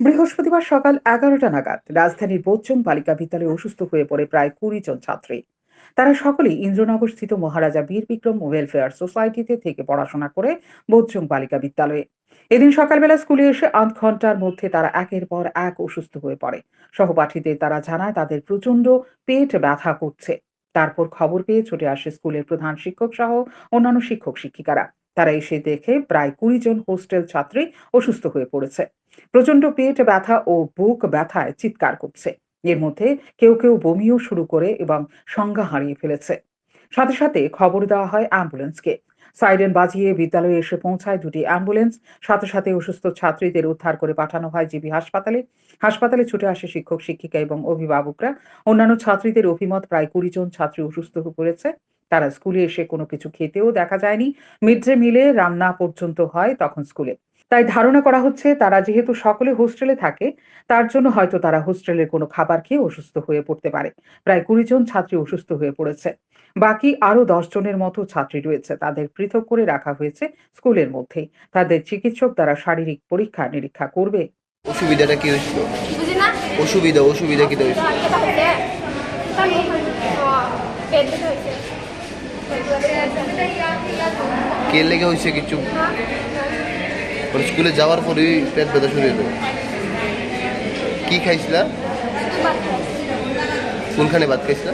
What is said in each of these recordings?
বৃহস্পতিবার সকাল এগারোটা নাগাদ রাজধানীর বোচং বালিকা বিদ্যালয়ে অসুস্থ হয়ে পড়ে প্রায় কুড়ি জন ছাত্রী। তারা সকলেই ইন্দ্রনগর স্থিত মহারাজা বীর বিক্রম ওয়েলফেয়ার সোসাইটিতে থেকে পড়াশোনা করে বোচং বালিকা বিদ্যালয়ে। এদিন সকালবেলা স্কুলে এসে আধ ঘণ্টার মধ্যে তারা একের পর এক অসুস্থ হয়ে পড়ে। সহপাঠীদের তারা জানায় তাদের প্রচণ্ড পেট ব্যথা করছে। তারপর খবর পেয়ে ছুটে আসে স্কুলের প্রধান শিক্ষক সহ অন্যান্য শিক্ষক শিক্ষিকারা তারা এসে দেখে প্রায় কুড়ি জন হোস্টেল ছাত্রী অসুস্থ হয়ে পড়েছে। প্রচণ্ড পেট ব্যথা ও বুক ব্যথায় চিৎকার করছে। এর মধ্যে কেউ কেউ বমিও শুরু করে এবং সংজ্ঞা হারিয়ে ফেলেছে। সাথে সাথে খবর দেওয়া হয় অ্যাম্বুলেন্সকে। সাইরেন বাজিয়ে বিদ্যালয়ে এসে পৌঁছায় দুটি অ্যাম্বুলেন্স। সাথে সাথে অসুস্থ ছাত্রীদের উদ্ধার করে পাঠানো হয় জিবি হাসপাতালে। হাসপাতালে ছুটে আসে শিক্ষক, শিক্ষিকা এবং অভিভাবকরা। অন্যান্য ছাত্রীদের অভিমত প্রায় কুড়ি জন ছাত্রী অসুস্থ হয়ে পড়েছে। তারা স্কুলে এসে কোনো কিছু খেতেও দেখা যায়নি। মিড ডে মিলে রান্না পর্যন্ত হয় তখন স্কুলে। তাই ধারণা করা হচ্ছে তারা যেহেতু সকলে হোস্টেলে থাকে তার জন্য হয়তো তারা হোস্টেলের কোনো খাবার খেয়ে অসুস্থ হয়ে পড়তে পারে। প্রায় কুড়ি জন ছাত্রী অসুস্থ হয়ে পড়েছে। বাকি আরও দশ জনের মতো ছাত্রী রয়েছে তাদের পৃথক করে রাখা হয়েছে স্কুলের মধ্যেই। তাদের চিকিৎসক দ্বারা শারীরিক পরীক্ষা নিরীক্ষা করবে। অসুবিধাটা কি হয়েছিল? অসুবিধা অসুবিধা কি হয়েছিল কেটা হয়েছে পেট ব্যথা হয়েছে কে লেগে হয়েছে কিছু? মানে স্কুলে যাওয়ার পরেই পেট ব্যথা শুরু হলো কি খাইছিলা? কোনখানে ভাত খাইছিলা?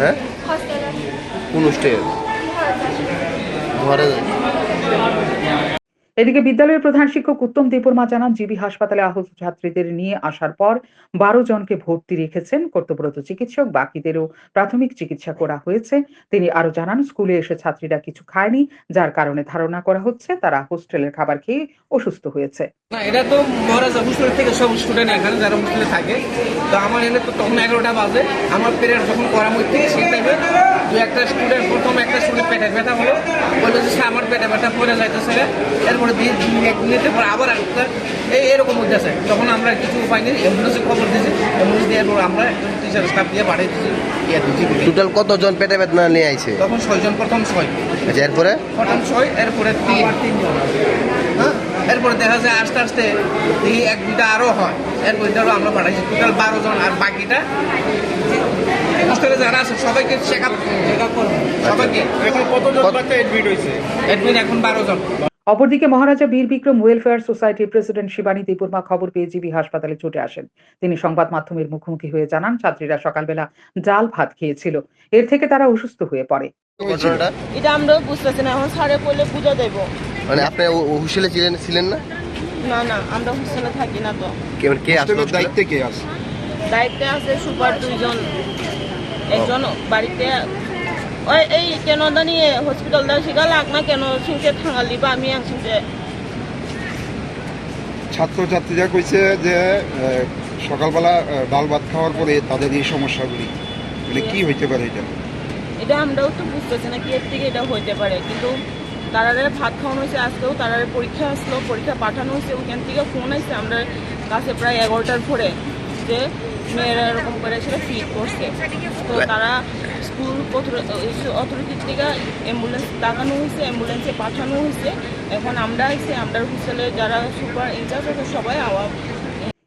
হ্যাঁ? কোন হোস্টেল মহারাজা এদিকে বিদ্যালয়ের প্রধান শিক্ষক উত্তম দেববর্মা জানান, জিবি হাসপাতালে আহত ছাত্রীদের নিয়ে আসার পর বারো জনকে ভর্তি রেখেছেন কর্তব্যরত চিকিৎসক, বাকিদেরও প্রাথমিক চিকিৎসা করা হয়েছে। তিনি আরও জানান, স্কুলে এসে ছাত্রীরা কিছু খায়নি, যার কারণে ধারণা করা হচ্ছে তারা হোস্টেলের খাবার খেয়ে অসুস্থ হয়েছে। এটা তো মহারাজা হোস্টেল থেকে সব স্টুডেন্ট এখানে, যারা হোস্টেলে থাকে। তো আমার তো তখন এগারোটা বাজে। আমার যখন করা সেই টাইমে দু একটা স্টুডেন্ট, প্রথম একটা স্টুডেন্ট ব্যথা হলো। যে আমার পেটে ব্যথা পড়ে যাইতেছে এরপরে দিয়ে এক মিনিটের পর আবার একটা এই এরকম হইতেছে তখন আমরা কিছু উপায় নেই অ্যাম্বুলেন্সে খবর দিয়েছি। অ্যাম্বুলেন্স দেওয়ার পর আমরা টিচার স্টাফ দিয়ে বাড়িয়ে দিয়েছি। ইয়ে দিয়েছি টোটাল কতজন পেটে বেদনা নিয়ে আইছে? তখন ছয়জন প্রথম ছয়। আচ্ছা এরপরে? প্রথম ছয় এরপরে তিন। হ্যাঁ? এরপরে দেখা যায় আস্তে আস্তে এই এক দুইটা আরও হয়। এরপরে ধরো আমরা পাঠাইছি টোটাল বারো জন আর বাকিটা। হোস্টেলে যারা আছে সবাইকে চেক আপ চেক আপ করব সবাইকে। এখন কতজন বাচ্চা এডমিট হয়েছে? অ্যাডমিট এখন বারো জন। অপরদিকে মহারাজা বীর বিক্রম ওয়েলফেয়ার সোসাইটির প্রেসিডেন্ট শিবানী দেববর্মা খবর পেয়ে জিবি হাসপাতালে ছুটে আসেন। তিনি সংবাদ মাধ্যমের মুখোমুখি হয়ে জানান ছাত্রীরা সকালবেলা ডাল ভাত খেয়েছিল। এর থেকে তারা অসুস্থ হয়ে পড়ে। এটা আমরাও বুঝতেছি না এখন স্যারে বললে বুঝা দেব মানে আপনি হোস্টেলে ছিলেন ছিলেন না? না না আমরা হোস্টেলে থাকি না তো। কে মানে কে আসলো দায়িত্বে কে আছে? দায়িত্বে আছে সুপার দুইজন। একজন বাড়িতে ওই এই কেন জানি হসপিটাল দা শিখা লাগ না কেন শুনতে থাঙালি বা আমি শুনতে ছাত্রছাত্রীরা কইছে যে সকালবেলা ডাল ভাত খাওয়ার পরে তাদের এই সমস্যাগুলি মানে কি হইতে পারে এটা? এটা আমরাও তো বুঝতেছি না কি এর থেকে এটা হইতে পারে। কিন্তু তারারে ভাত খাওয়ানো হয়েছে আজকেও তারারে পরীক্ষা আসলো পরীক্ষা পাঠানো হয়েছে ওখান থেকে ফোন আসছে আমরা কাছে প্রায় এগারোটার পরে যে মেয়েরা এরকম করে সেটা ফিট করছে। তো তারা স্কুল অথরিটির থেকে অ্যাম্বুলেন্স লাগানো হয়েছে অ্যাম্বুলেন্সে পাঠানো হয়েছে। এখন আমরা এসে, আমরা হোস্টেলে যারা সুপার ইনচার্জ আছে সবাই আওয়া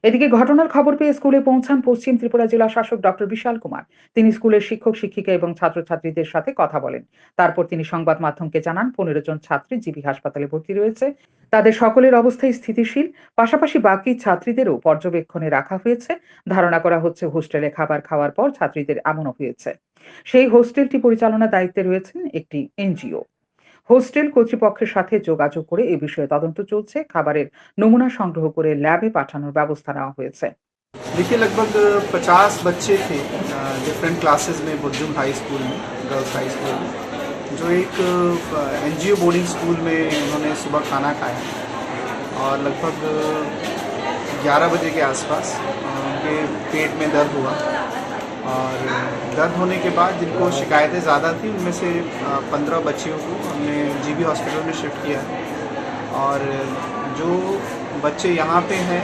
এদিকে ঘটনার খবর পেয়ে স্কুলে পৌঁছান পশ্চিম ত্রিপুরা জেলা শাসক ডক্টর বিশাল কুমার। তিনি স্কুলের শিক্ষক, শিক্ষিকা এবং ছাত্রছাত্রীদের সাথে কথা বলেন। তারপর তিনি সংবাদ মাধ্যমকে জানান, পনেরো জন ছাত্রী জিবি হাসপাতালে ভর্তি রয়েছে। তাদের সকলের অবস্থায় স্থিতিশীল, পাশাপাশি বাকি ছাত্রীদেরও পর্যবেক্ষণে রাখা হয়েছে। ধারণা করা হচ্ছে হোস্টেলে খাবার খাওয়ার পর ছাত্রীদের এমনও হয়েছে। সেই হোস্টেলটি পরিচালনার দায়িত্বে রয়েছেন একটি এনজিও। হোস্টেল কর্তৃপক্ষের সাথে যোগাযোগ করে এ বিষয়ে তদন্ত চলছে খাবারের নমুনা সংগ্রহ করে ল্যাবে পাঠানোর ব্যবস্থা নেওয়া হয়েছে देखिए लगभग 50 बच्चे थे डिफरेंट क्लासेस में बुर्जुम हाई स्कूल में गर्ल्स हाई स्कूल में जो एक एनजीओ बोर्डिंग स्कूल में उन्होंने सुबह खाना खाया और लगभग 11 बजे के आसपास अ, उनके पेट में दर्द हुआ और दर्द होने के बाद जिनको शिकायतें ज़्यादा थी, उनमें से पंद्रह बच्चियों को हमने जीबी हॉस्पिटल में शिफ्ट किया है। और जो बच्चे यहाँ पे हैं,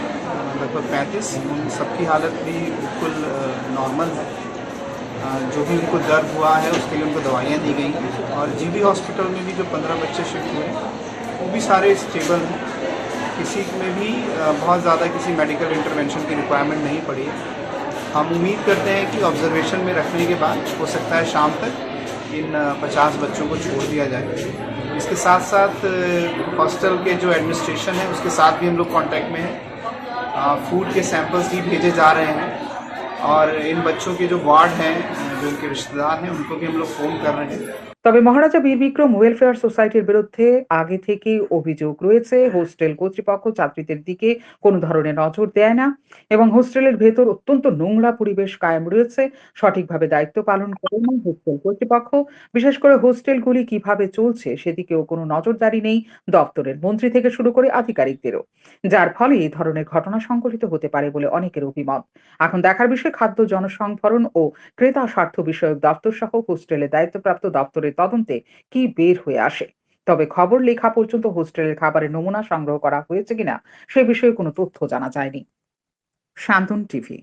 लगभग पैंतीस, उन सबकी हालत भी बिल्कुल नॉर्मल है। जो भी उनको दर्द हुआ है, उसके लिए उनको दवाइयाँ दी गई और जीबी हॉस्पिटल में भी जो पंद्रह बच्चे शिफ्ट हुए वो भी सारे स्टेबल हैं। किसी में भी बहुत ज़्यादा किसी मेडिकल इंटरवेंशन की रिक्वायरमेंट नहीं पड़ी हम उम्मीद करते हैं कि ऑब्जर्वेशन में रखने के बाद, हो सकता है शाम तक इन पचास बच्चों को छोड़ दिया जाए। इसके साथ साथ हॉस्टल के जो एडमिनिस्ट्रेशन है, उसके साथ भी हम लोग कांटेक्ट में हैं। फ़ूड के सैंपल्स भी भेजे जा रहे हैं और इन बच्चों के जो वार्ड हैं जो इनके रिश्तेदार हैं, उनको भी हम लोग फ़ोन कर रहे हैं। তবে মহারাজা বীর বিক্রম ওয়েলফেয়ার সোসাইটির বিরুদ্ধে আগে থেকেই অভিযোগ রয়েছে হোস্টেল কর্তৃপক্ষ ছাত্রীদের দিকে কোনো ধরনের নজর দেয় না এবং হোস্টেলের ভেতর অত্যন্ত নোংরা পরিবেশ কায়েম রয়েছে। সঠিকভাবে দায়িত্ব পালন করে না হোস্টেল কর্তৃপক্ষ। বিশেষ করে হোস্টেলগুলি কীভাবে চলছে সেদিকেও কোনো নজরদারি নেই দপ্তরের মন্ত্রী থেকে শুরু করে আধিকারিকদেরও। যার ফলে এই ধরনের ঘটনা সংঘটিত হতে পারে বলে অনেকের অভিমত। এখন দেখার বিষয় খাদ্য জনসংভরণ ও ক্রেতা স্বার্থ বিষয়ক দপ্তর সহ হোস্টেলে দায়িত্বপ্রাপ্ত দপ্তরের তদন্তে কি বের হয়ে আসে? তবে খবর লেখা পর্যন্ত হোস্টেলের খাবারের নমুনা সংগ্রহ করা হয়েছে কিনা, সে বিষয়ে কোনো তথ্য জানা যায়নি। শান্তন টিভি